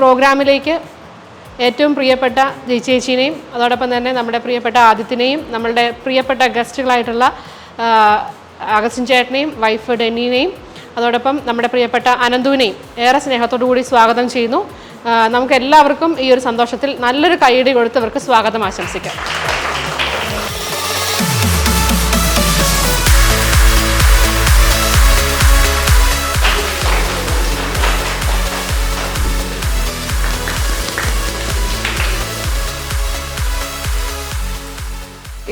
പ്രോഗ്രാമിലേക്ക് ഏറ്റവും പ്രിയപ്പെട്ട ചേച്ചിനെയും അതോടൊപ്പം തന്നെ നമ്മുടെ പ്രിയപ്പെട്ട ആദിത്യനെയും നമ്മളുടെ പ്രിയപ്പെട്ട ഗസ്റ്റുകളായിട്ടുള്ള അഗസ്റ്റിൻ ചേട്ടനെയും വൈഫ് ഡെന്നിനെയും അതോടൊപ്പം നമ്മുടെ പ്രിയപ്പെട്ട അനന്തുവിനെയും ഏറെ സ്നേഹത്തോടു കൂടി സ്വാഗതം ചെയ്യുന്നു. നമുക്കെല്ലാവർക്കും ഈ ഒരു സന്തോഷത്തിൽ നല്ലൊരു കൈയടി കൊടുത്ത് ഇവർക്ക് സ്വാഗതം ആശംസിക്കാം.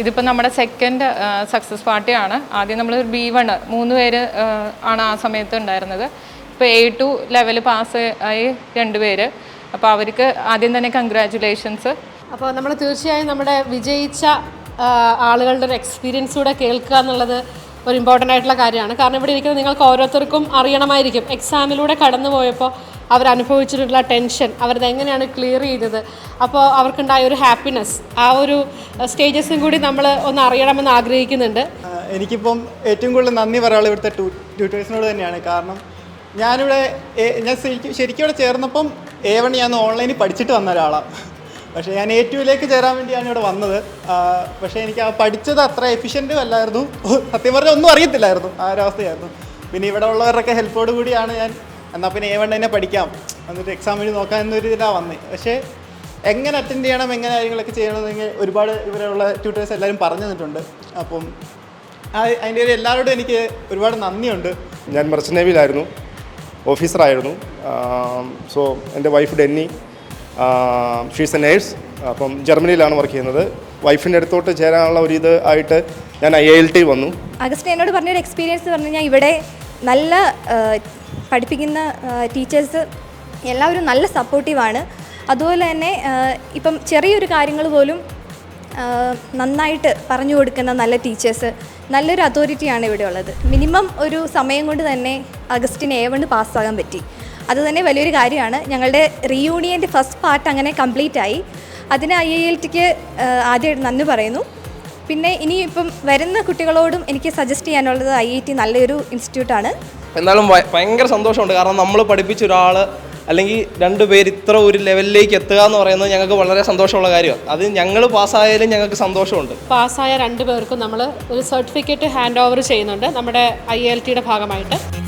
ഇതിപ്പോൾ നമ്മുടെ സെക്കൻഡ് സക്സസ് പാർട്ടിയാണ്. ആദ്യം നമ്മൾ ബി വൺ മൂന്ന് പേര് ആണ് ആ സമയത്ത് ഉണ്ടായിരുന്നത്. ഇപ്പോൾ എ ടു ലെവൽ പാസ് ആയി രണ്ട് പേര്. അപ്പോൾ അവർക്ക് ആദ്യം തന്നെ കൺഗ്രാറ്റുലേഷൻസ് അപ്പോൾ നമ്മൾ തീർച്ചയായും നമ്മുടെ വിജയിച്ച ആളുകളുടെ ഒരു എക്സ്പീരിയൻസ് കൂടെ കേൾക്കുക എന്നുള്ളത് ഒരു ഇമ്പോർട്ടന്റ് ആയിട്ടുള്ള കാര്യമാണ്. കാരണം ഇവിടെ ഇരിക്കുന്ന നിങ്ങൾക്ക് ഓരോരുത്തർക്കും അറിയണമായിരിക്കും. എക്സാമിലൂടെ കടന്നു പോയപ്പോൾ അവർ അനുഭവിച്ചിട്ടുള്ള ടെൻഷൻ അവരത് എങ്ങനെയാണ് ക്ലിയർ ചെയ്തത്. അപ്പോൾ അവർക്കുണ്ടായ ഒരു ഹാപ്പിനെസ് ആ ഒരു സ്റ്റേജസും കൂടി നമ്മൾ ഒന്ന് അറിയണമെന്ന് ആഗ്രഹിക്കുന്നുണ്ട്. എനിക്കിപ്പം ഏറ്റവും കൂടുതൽ നന്ദി പറയാനുള്ള ഇവിടുത്തെ ട്യൂട്ടേഴ്സിനോട് തന്നെയാണ്. കാരണം ഞാനിവിടെ ഞാൻ ശരിക്കും ശരിക്കും ഇവിടെ ചേർന്നപ്പം എ വൺ ഞാൻ ഓൺലൈനിൽ പഠിച്ചിട്ട് വന്ന ഒരാളാണ്. പക്ഷേ ഞാൻ എ ടുവിലേക്ക് ചേരാൻ വേണ്ടിയാണ് ഇവിടെ വന്നത്. പക്ഷേ എനിക്ക് ആ പഠിച്ചത് അത്ര എഫിഷ്യന്റും അല്ലായിരുന്നു. സത്യം പറഞ്ഞാൽ ഒന്നും അറിയത്തില്ലായിരുന്നു. ആ ഒരു അവസ്ഥയായിരുന്നു പിന്നെ ഇവിടെ ഉള്ളവരുടെയൊക്കെ ഹെൽപ്പോട് കൂടിയാണ് ഞാൻ എന്നാൽ പിന്നെ എ വൺ തന്നെ പഠിക്കാം. എന്നിട്ട് എക്സാം വഴി നോക്കാം എന്നൊരു ഇതിലാണ് വന്നത് പക്ഷേ എങ്ങനെ അറ്റൻഡ് ചെയ്യണം എങ്ങനെ കാര്യങ്ങളൊക്കെ ചെയ്യണമെന്നെങ്കിൽ ഒരുപാട് ഇവരുള്ള ട്യൂട്ടേഴ്സ് എല്ലാവരും പറഞ്ഞു തന്നിട്ടുണ്ട്. അപ്പം അതിന്റെ ഒരു എല്ലാവരോടും എനിക്ക് ഒരുപാട് നന്ദിയുണ്ട്. ഞാൻ മെർച്ചൻ നേവിയിലായിരുന്നു ഓഫീസറായിരുന്നു സോ എന്റെ wife Denny she's a nurse അപ്പം ജർമ്മനിയിലാണ് വർക്ക് ചെയ്യുന്നത്. വൈഫിന്റെ അടുത്തോട്ട് ചേരാനുള്ള ഒരു ഇത് ആയിട്ട് ഞാൻ ഐ എൽ ടി വന്നു. അഗസ്റ്റ് എന്നോട് പറഞ്ഞൊരു എക്സ്പീരിയൻസ് പറഞ്ഞു ഞാൻ ഇവിടെ നല്ല പഠിപ്പിക്കുന്ന ടീച്ചേഴ്സ് എല്ലാവരും നല്ല സപ്പോർട്ടീവാണ്. അതുപോലെ തന്നെ ഇപ്പം ചെറിയൊരു കാര്യങ്ങൾ പോലും നന്നായിട്ട് പറഞ്ഞു കൊടുക്കുന്ന നല്ല ടീച്ചേഴ്സ് നല്ലൊരു അതോറിറ്റിയാണ് ഇവിടെ ഉള്ളത്. മിനിമം ഒരു സമയം കൊണ്ട് തന്നെ അഗസ്റ്റിന് എ വണ് പാസ്സാകാൻ പറ്റി. അത് തന്നെ വലിയൊരു കാര്യമാണ്. ഞങ്ങളുടെ റീയൂണിയന്റെ ഫസ്റ്റ് പാർട്ട് അങ്ങനെ കംപ്ലീറ്റ് ആയി. അതിന് ഐ ഐ എൽ ടിക്ക് ആദ്യമായിട്ട് നന്ദി പറയുന്നു. പിന്നെ ഇനിയിപ്പം ഇപ്പം വരുന്ന കുട്ടികളോടും എനിക്ക് സജസ്റ്റ് ചെയ്യാനുള്ളത് ഐ ഐ ടി നല്ലൊരു ഇൻസ്റ്റിറ്റ്യൂട്ടാണ് എന്നാലും ഭയ- ഭയങ്കര സന്തോഷമുണ്ട്. കാരണം നമ്മൾ പഠിപ്പിച്ച ഒരാൾ അല്ലെങ്കിൽ രണ്ട് പേര് ഇത്ര ഒരു ലെവലിലേക്ക് എത്തുക എന്ന് പറയുന്നത് ഞങ്ങൾക്ക് വളരെ സന്തോഷമുള്ള കാര്യമാണ്. അത് ഞങ്ങൾ പാസ്സായാലും ഞങ്ങൾക്ക് സന്തോഷമുണ്ട്. പാസ്സായ രണ്ട് പേർക്കും നമ്മൾ ഒരു സർട്ടിഫിക്കറ്റ് ഹാൻഡ് ഓവർ ചെയ്യുന്നുണ്ട് നമ്മുടെ ഐ എൽ ടിയുടെ ഭാഗമായിട്ട്.